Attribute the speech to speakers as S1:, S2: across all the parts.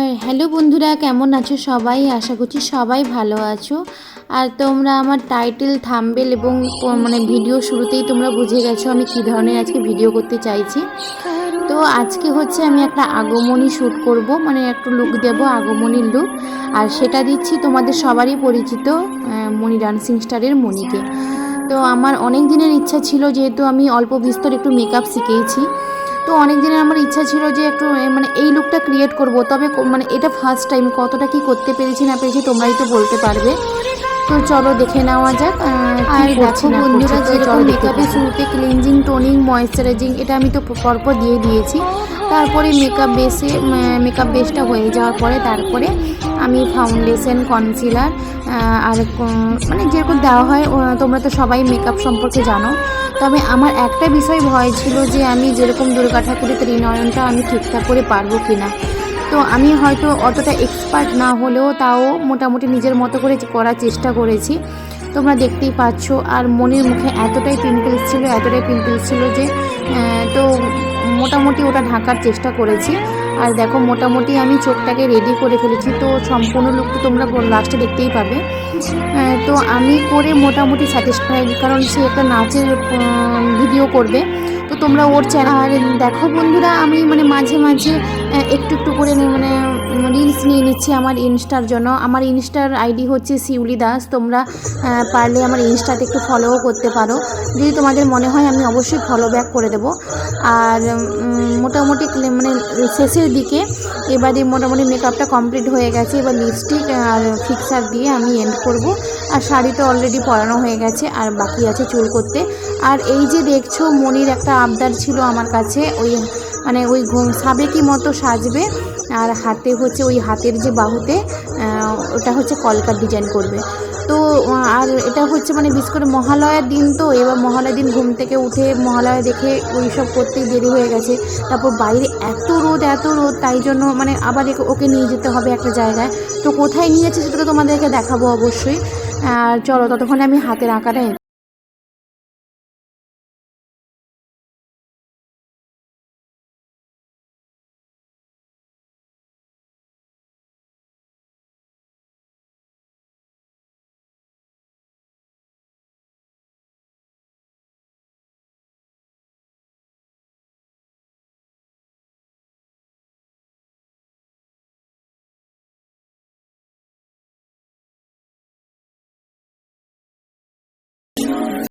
S1: আর hello বন্ধুরা, কেমন আছো সবাই? আশা করছি সবাই ভালো আছো। আর তোমরা আমার টাইটেল থাম্বেল এবং মানে ভিডিও শুরুতেই তোমরা বুঝে গেছো আমি কী ধরনের আজকে ভিডিও করতে চাইছি। তো আজকে হচ্ছে আমি একটা আগমনী শ্যুট করব মানে একটু লুক দেব, আগমনীর লুক আর সেটা দিচ্ছি তোমাদের সবারই পরিচিত মণি ডান্সিং স্টারের মণিকে। তো আমার অনেক দিনের ইচ্ছা ছিল, যেহেতু আমি অল্প বিস্তর একটু মেকআপ শিখেছি। তো অনেক দিনের আমার ইচ্ছা ছিল যে একটু মানে এই লুকটা ক্রিয়েট করব। তবে মানে এটা ফার্স্ট টাইম কতটা কি করতে পেরেছি না পেরেছি তোমরাই তো বলতে পারবে। তো চলো দেখে নেওয়া যাক
S2: আর দেখো বন্ধুরা। যেরকম
S1: মেকআপের শুরুতে ক্লিনজিং টোনিং ময়েশ্চারাইজিং এটা আমি তো পরপর দিয়ে দিয়েছি। তারপরে মেকআপ বেসে মেকআপ বেসটা হয়ে যাওয়ার পরে তারপরে আমি ফাউন্ডেশন কনসিলার আর মানে যেরকম দেওয়া হয় তোমরা তো সবাই মেকআপ সম্পর্কে জানো। তবে আমার একটা বিষয় ভয় ছিল যে আমি যেরকম দুর্গা ঠাকুরের ত্রিনয়নটা আমি ঠিকঠাক করে পারব কি না তো আমি হয়তো অতটা এক্সপার্ট না হলেও তাও মোটামুটি নিজের মতো করে করার চেষ্টা করেছি। তোমরা দেখতেই পাচ্ছ, আর মনির মুখে এতটাই পিম্পলস ছিল, এতটাই পিম্পলস ছিল যে তো মোটামুটি ওটা ঢাকার চেষ্টা করেছি। আর দেখো, মোটামুটি আমি চোখটাকে রেডি করে ফেলেছি। তো সম্পূর্ণ লুকটা তোমরা লাস্টে দেখতেই পাবে। তো আমি করে মোটামুটি স্যাটিসফাইড কারণ সে একটা নাচের ভিডিও করবে। তো তোমরা ওর চ্যানেল দেখো বন্ধুরা আমি মানে মাঝে মাঝে একটু একটু করে মানে রিলস নিয়ে নিচ্ছি আমার ইনস্টার জন্য। আমার ইনস্টার আইডি হচ্ছে শিউলি দাস তোমরা পারলে আমার ইনস্টাতে একটু ফলোও করতে পারো। যদি তোমাদের মনে হয় আমি অবশ্যই ফলো ব্যাক করে দেবো। আর মোটামুটি মানে শেষের দিকে এবারে মোটামুটি মেকআপটা কমপ্লিট হয়ে গেছে। এবার লিপস্টিক আর ফিক্সার দিয়ে আমি এন্ড করব। আর শাড়ি তো অলরেডি পরানো হয়ে গেছে। আর বাকি আছে চুল করতে। আর এই যে দেখছ মনির একটা আবদার ছিল আমার কাছে। ওই মানে ওই সাবেকি মতো সাজবে, আর হাতে হচ্ছে ওই হাতের যে বাহুতে ওটা হচ্ছে কলকার ডিজাইন করবে। তো আর এটা হচ্ছে মানে বিশেষ করে মহালয়ার দিন তো, এবার মহালয়ার দিন ঘুম থেকে উঠে মহালয়া দেখে ওই সব করতেই দেরি হয়ে গেছে। তারপর বাইরে এত রোদ এত রোদ, তাই জন্য মানে আবার ওকে নিয়ে যেতে হবে একটা জায়গায়। তো কোথায় নিয়েছে সেটা তো তোমাদেরকে দেখাবো অবশ্যই। আর চলো, ততক্ষণে আমি হাতের আঁকাটা এঁকে-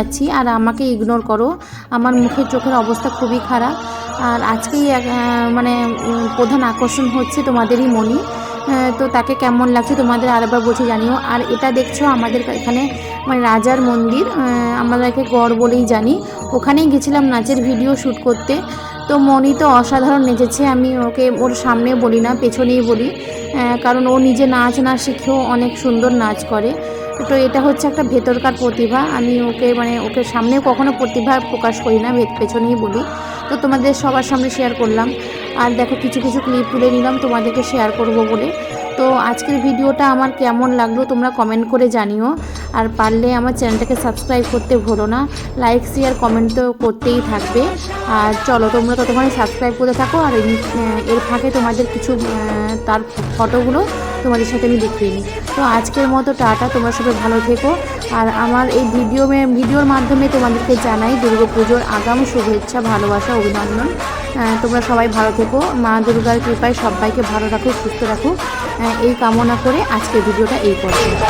S1: যাচ্ছি আর আমাকে ইগনোর করো। আমার মুখের চোখের অবস্থা খুবই খারাপ। আর আজকেই মানে প্রধান আকর্ষণ হচ্ছে তোমাদেরই মনি তো তাকে কেমন লাগছে তোমাদের আরেকবার বলছি জানিও। আর এটা দেখছ আমাদের এখানে মানে রাজার মন্দির। একে গড় বলেই জানি। ওখানেই গেছিলাম নাচের ভিডিও শ্যুট করতে। তো মনি তো অসাধারণ নেচেছে। আমি ওকে, ওর সামনে বলি না, পেছনেই বলি। কারণ ও নিজে নাচ না শিখেও অনেক সুন্দর নাচ করে। তো এটা হচ্ছে একটা ভেতরকার প্রতিভা। আমি ওকে মানে ওকে সামনে কখনো প্রতিভা প্রকাশ করি না ভেদ পেছনেই বলি। তো তোমাদের সবার সামনে শেয়ার করলাম। আর দেখো কিছু কিছু ক্লিপ তুলে নিলাম, তোমাদেরকে শেয়ার করব বলে। তো আজকের ভিডিওটা আমার কেমন লাগল তোমরা কমেন্ট করে জানিও। আর পারলে আমার চ্যানেলটাকে সাবস্ক্রাইব করতে ভুলো না। লাইক শেয়ার কমেন্ট তো করতেই থাকবে। আর চলো, তোমরা ততক্ষণে সাবস্ক্রাইব করে থাকো। আর এর ফাঁকে তোমাদের কিছু তার ফটোগুলো তোমাদের সাথে আমি দেখিয়ে নিই। তো আজকের মতো টাটা, তোমরা সবাই ভালো থেকো। আর আমার এই ভিডিও ভিডিওর মাধ্যমে তোমাদেরকে জানাই দুর্গা পুজোর আগাম শুভেচ্ছা, ভালোবাসা, অভিনন্দন। তোমরা সবাই ভালো থেকো। মা দুর্গার কৃপায় সবাইকে ভালো রাখো, সুস্থ রাখো। এই কামনা করে আজকের ভিডিওটা এই পর্যন্ত।